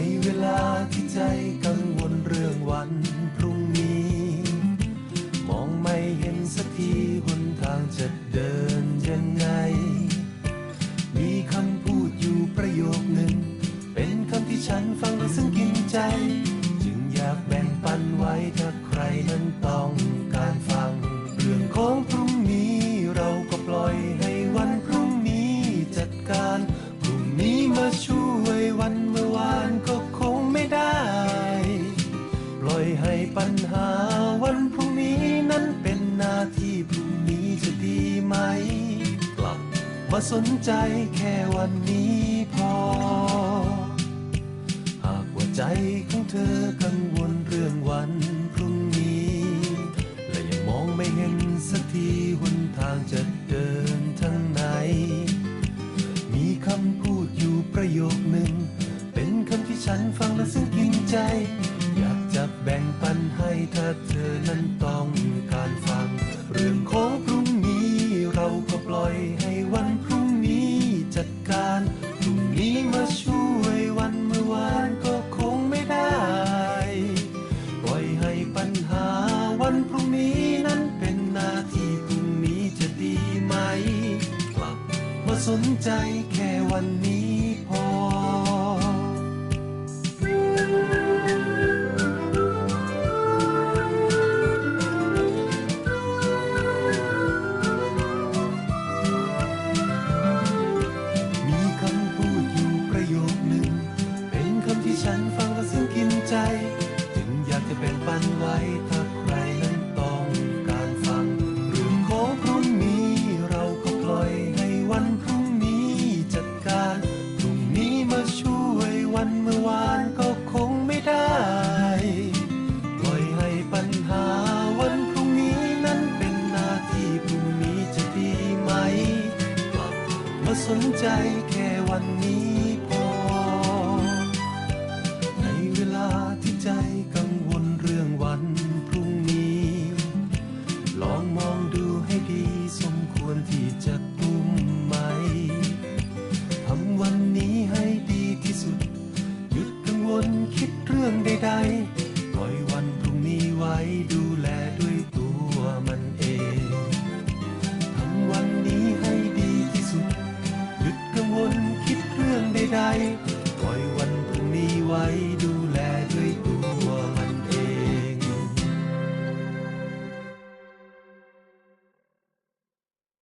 ในเวลาที่ใจกังวลเรื่องวันพรุ่งนี้ มองไม่เห็นสักทีหนทางจะเดินยังไง มีคำพูดอยู่ประโยคหนึ่ง เป็นคำที่ฉันฟังแล้วซึ้งกินใจ จึงอยากแบ่งปันไว้ถ้าใครนั้นต้องการฟัง เรื่องของพรุ่งนี้เราก็ปล่อยให้วันพรุ่งนี้จัดการ พรุ่งนี้มาช่วยวันเมื่อวาน มาสนใจแค่วันนี้พอ หากว่าใจของเธอกังวลเรื่องวันพรุ่งนี้ และยังมองไม่เห็นสักทีหนทางจะเดินทางไหน มีคำพูดอยู่ประโยคหนึ่ง เป็นคำที่ฉันฟังแล้วซึ้งกินใจ อยากจะแบ่งปันให้ถ้าเธอนั้นต้องการฟัง จัดการพรุ่งนี้มาช่วยวันเมื่อวานก็คงไม่ได้ ปล่อยให้ปัญหาวันพรุ่งนี้นั้นเป็นหน้าที่พรุ่งนี้จะดีไหม กลับมาสนใจแค่วันนี้พอันไว้ถ้าใครนั้นต้องการฟังเรื่องขอพรุ่งนี้เราก็ปล่อยให้วันพรุ่งนี้จัดการพรุ่งนี้มาช่วยวันเมื่อวานก็คงไม่ได้ ปล่อยให้ปัญหาวันพรุ่งนี้นั้นเป็นหน้าที่พรุ่งนี้จะดีไหมกลับมาสนใจแค่วันนี้ คิดเรื่องใดๆปล่อยวันพรุ่งนี้ไว้ดูแลด้วยตัวมันเองทำวันนี้ให้ดีที่สุด หยุดกังวลคิดเรื่องใดๆปล่อยวันพรุ่งนี้ไว้